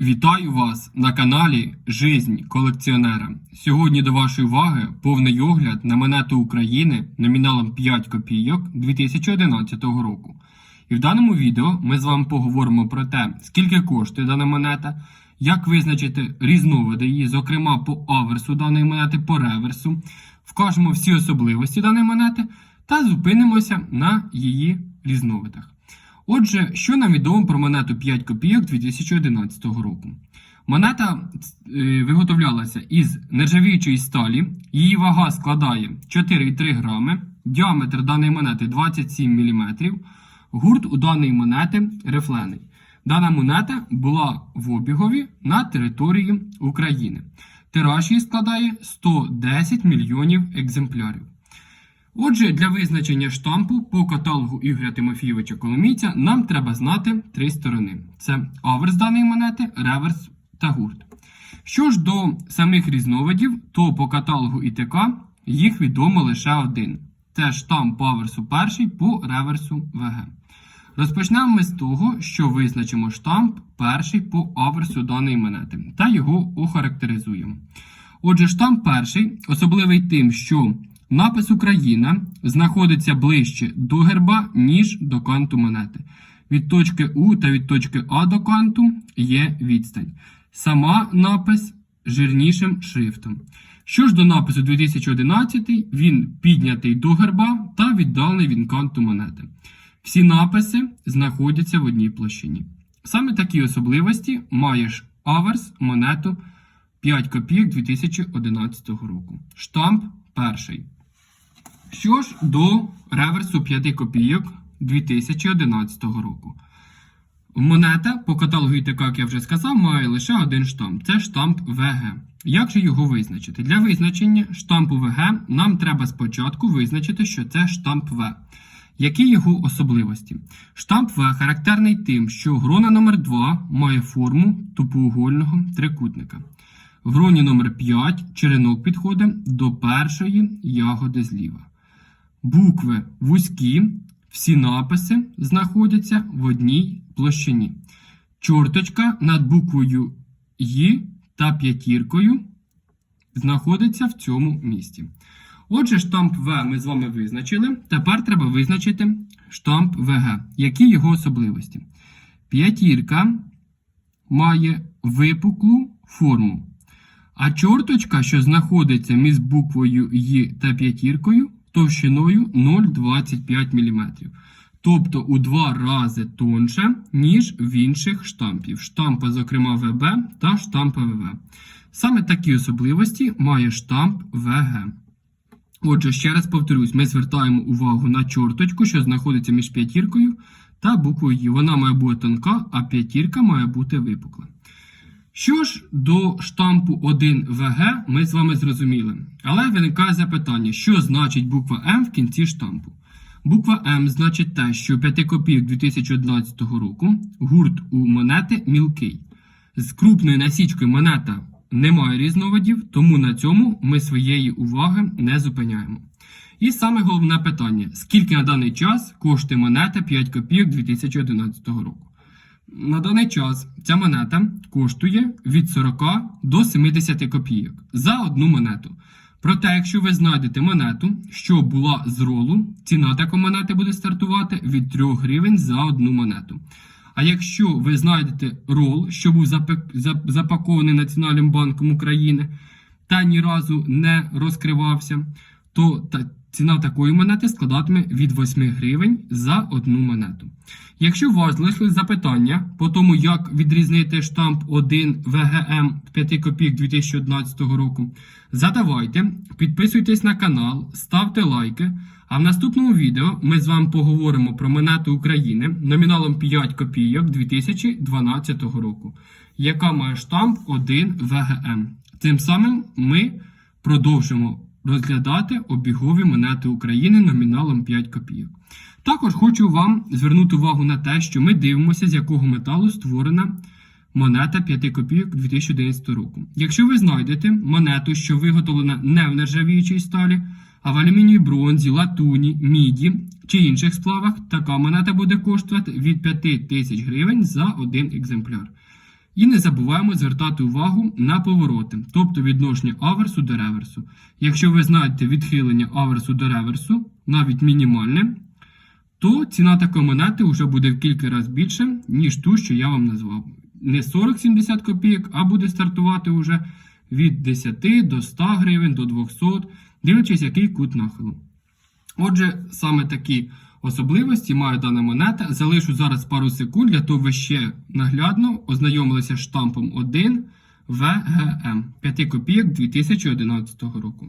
Вітаю вас на каналі Жизнь колекціонера. Сьогодні до вашої уваги повний огляд на монету України номіналом 5 копійок 2011 року. І в даному відео ми з вами поговоримо про те, скільки коштує дана монета, як визначити різновиди її, зокрема по аверсу даної монети, по реверсу, вкажемо всі особливості даної монети та зупинимося на її різновидах. Отже, що нам відомо про монету 5 копійок 2011 року? Монета е, виготовлялася із нержавіючої сталі, її вага складає 4,3 грами, діаметр даної монети 27 мм, гурт у даної монети рифлений. Дана монета була в обігові на території України. Тираж її складає 110 мільйонів екземплярів. Отже, для визначення штампу по каталогу Ігоря Тимофійовича Коломійця нам треба знати три сторони: це аверс даної монети, реверс та гурт. Що ж до самих різновидів, то по каталогу ІТК їх відомо лише один: це штамп по аверсу перший по реверсу ВГ. Розпочнемо ми з того, що визначимо штамп перший по аверсу даної монети та його охарактеризуємо. Отже, штамп перший особливий тим, що Напис Україна знаходиться ближче до герба, ніж до канту монети. Від точки У та від точки А до канту є відстань. Сама напис жирнішим шрифтом. Що ж до напису 2011, він піднятий до герба та віддалений від канту монети. Всі написи знаходяться в одній площині. Саме такі особливості маєш аверс монету 5 копійок 2011 року. Штамп перший. Що ж до реверсу 5 копійок 2011 року. Монета по каталогу ІТК, як я вже сказав, має лише один штамп це штамп ВГ. Як же його визначити? Для визначення штампу ВГ нам треба спочатку визначити, що це штамп В. Які його особливості? Штамп В характерний тим, що грона номер 2 має форму тупоугольного трикутника. В гроні номер 5 черенок підходить до першої ягоди зліва. Букви вузькі, всі написи знаходяться в одній площині. Чорточка над буквою «Ї» та п'ятіркою знаходиться в цьому місці. Отже, штамп В ми з вами визначили. Тепер треба визначити штамп ВГ. Які його особливості? П'ятірка має випуклу форму. А чорточка, що знаходиться між буквою «Ї» та п'ятіркою, товщиною 0,25 мм. Тобто у два рази тонше, ніж в інших штампів. Штампа, зокрема, ВБ та штампа ВВ. Саме такі особливості має штамп ВГ. Отже, ще раз повторюсь, ми звертаємо увагу на чорточку, що знаходиться між п'ятіркою та буквою «Ї». Вона має бути тонка, а п'ятірка має бути випукла. Що ж до штампу 1 ВГ ми з вами зрозуміли. Але виникає запитання, що значить буква М в кінці штампу. Буква М значить те, що 5 копійок 2011 року гурт у монети мілкий. З крупною насічкою монета немає різновидів, тому на цьому ми своєї уваги не зупиняємо. І саме головне питання: скільки на даний час коштує монета 5 копійок 2011 року? На даний час ця монета коштує від 40 до 70 копійок за одну монету. Проте, якщо ви знайдете монету, що була з ролу, ціна такої монети буде стартувати від 3 гривень за одну монету. А якщо ви знайдете рол, що був запакований Національним банком України та ні разу не розкривався, то ціна такої монети складатиме від 8 гривень за одну монету. Якщо у вас залишились запитання по тому, як відрізнити штамп 1 ВГМ 5 копійок 2011 року, задавайте, підписуйтесь на канал, ставте лайки. А в наступному відео ми з вами поговоримо про монету України номіналом 5 копійок 2012 року, яка має штамп 1 ВГМ. Тим самим ми продовжимо розглядати обігові монети України номіналом 5 копійок. Також хочу вам звернути увагу на те, що ми дивимося, з якого металу створена монета 5 копійок 2011 року. Якщо ви знайдете монету, що виготовлена не в нержавіючій сталі, а в алюмінії бронзі, латуні, міді чи інших сплавах, така монета буде коштувати від 5 тисяч гривень за один екземпляр. І не забуваємо звертати увагу на повороти, тобто відношення аверсу до реверсу. Якщо ви знаєте відхилення аверсу до реверсу, навіть мінімальне, то ціна такої монети вже буде в кілька разів більше, ніж ту, що я вам назвав. Не 40-70 копійок, а буде стартувати вже від 10 до 100 гривень, до 200, дивлячись, який кут нахилу. Отже, саме такі особливості має дана монета. Залишу зараз пару секунд, для того ви ще наглядно ознайомилися штампом 1 ВГМ 5 копійок 2011 року.